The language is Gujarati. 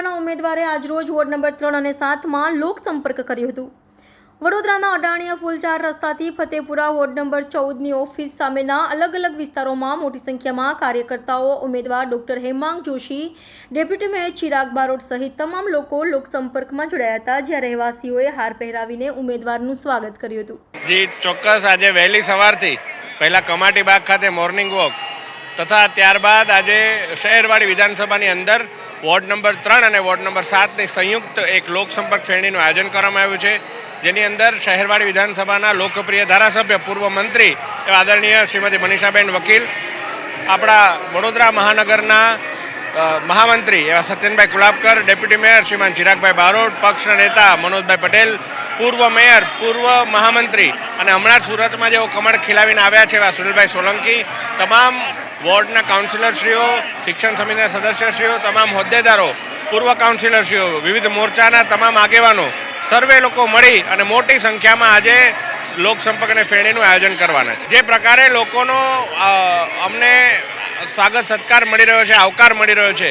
પરિવારે આજરોજ વોર્ડ નંબર ત્રણ અને સાતમાં લોકસંપર્ક કર્યો હતો. વડોદરાના અડાણીયા ફૂલચાર રસ્તાથી ફતેપુરા વોર્ડ નંબર ચૌદની ઓફિસ સામેના અલગ અલગ વિસ્તારોમાં મોટી સંખ્યામાં કાર્યકર્તાઓ, ઉમેદવાર doctor Hemang Joshi, deputy mayor Chirag Barot સહિત તમામ લોકો લોકસંપર્કમાં જોડાયા હતા, જ્યાં રહેવાસીઓએ હાર પહેરાવીને ઉમેદવારનું સ્વાગત કર્યું હતું. જી, ચોક્કસ આજે વહેલી સવારથી પહેલાં કમાટી ખાતે મોર્નિંગ વોક તથા ત્યારબાદ આજે શહેરવાડી વિધાનસભાની અંદર વોર્ડ નંબર ત્રણ અને વોર્ડ નંબર સાતની સંયુક્ત એક લોકસંપર્ક શ્રેણીનું આયોજન કરવામાં આવ્યું છે. જેની અંદર શહેરવાડી વિધાનસભાના લોકપ્રિય ધારાસભ્ય, પૂર્વ મંત્રી આદરણીય શ્રીમતી મનીષાબેન વકીલ, આપણા વડોદરા મહાનગરના મહામંત્રી એવા સત્યનભાઈ કુલાબકર, ડેપ્યુટી મેયર શ્રીમાન ચિરાગભાઈ બારોટ, પક્ષના નેતા મનોજભાઈ પટેલ, પૂર્વ મેયર, પૂર્વ મહામંત્રી અને હમણાં સુરતમાં જેઓ કમળ ખીલાવીને આવ્યા છે એવા સુનિલભાઈ સોલંકી, તમામ વોર્ડના કાઉન્સિલરશ્રીઓ, શિક્ષણ સમિતિના સદસ્યશ્રીઓ, તમામ હોદ્દેદારો, પૂર્વ કાઉન્સિલરશ્રીઓ, વિવિધ મોરચાના તમામ આગેવાનો, સર્વે લોકો મળી અને મોટી સંખ્યામાં આજે લોકસંપર્ક અને ફેણીનું આયોજન કરવાના છે. જે પ્રકારે લોકોનો અમને સ્વાગત સત્કાર મળી રહ્યો છે, આવકાર મળી રહ્યો છે